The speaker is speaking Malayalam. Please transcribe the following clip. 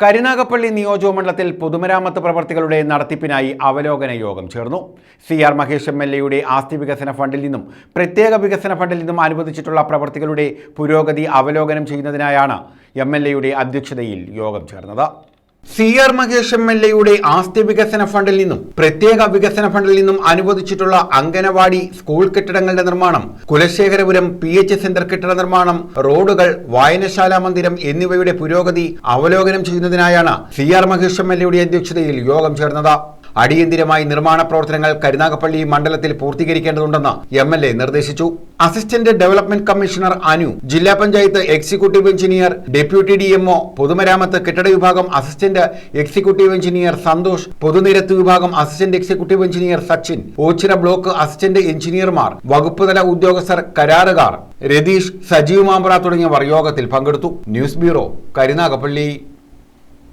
കരുനാഗപ്പള്ളി നിയോജകമണ്ഡലത്തിൽ പൊതുമരാമത്ത് പ്രവർത്തികളുടെ നടത്തിപ്പിനായി അവലോകന യോഗം ചേർന്നു. C R Mahesh M L എയുടെ ആസ്തി വികസന ഫണ്ടിൽ നിന്നും പ്രത്യേക വികസന ഫണ്ടിൽ നിന്നും അനുവദിച്ചിട്ടുള്ള പ്രവർത്തികളുടെ പുരോഗതി അവലോകനം ചെയ്യുന്നതിനായാണ് എം എൽ എയുടെ അധ്യക്ഷതയിൽ യോഗം ചേർന്നത്. C R Mahesh M L എയുടെ ആസ്തി വികസന ഫണ്ടിൽ നിന്നും പ്രത്യേക വികസന ഫണ്ടിൽ നിന്നും അനുവദിച്ചിട്ടുള്ള അംഗനവാടി സ്കൂൾ കെട്ടിടങ്ങളുടെ നിർമ്മാണം കുലശേഖരപുരം പി എച്ച് സെന്റർ കെട്ടിട നിർമ്മാണം റോഡുകൾ വായനശാല മന്ദിരം എന്നിവയുടെ പുരോഗതി അവലോകനം ചെയ്യുന്നതിനായാണ് C R Mahesh M L എയുടെ അധ്യക്ഷതയിൽ യോഗം ചേർന്നത്. അടിയന്തിരമായി നിർമ്മാണ പ്രവർത്തനങ്ങൾ കരുനാഗപ്പള്ളി മണ്ഡലത്തിൽ പൂർത്തീകരിക്കേണ്ടതുണ്ടെന്ന് എം എൽ എ നിർദ്ദേശിച്ചു. അസിസ്റ്റന്റ് ഡെവലപ്മെന്റ് കമ്മീഷണർ അനു ജില്ലാ panchayat executive engineer deputy D MO പൊതുമരാമത്ത് കെട്ടിട വിഭാഗം അസിസ്റ്റന്റ് എക്സിക്യൂട്ടീവ് എഞ്ചിനീയർ സന്തോഷ് പൊതുനിരത്ത് വിഭാഗം assistant executive engineer Sachin Oachira block assistant എഞ്ചിനീയർമാർ വകുപ്പുതല ഉദ്യോഗസ്ഥർ കരാറുകാർ രതീഷ് സജീവ് മാമ്പ്ര തുടങ്ങിയവർ യോഗത്തിൽ പങ്കെടുത്തു. News bureau Karunagappally.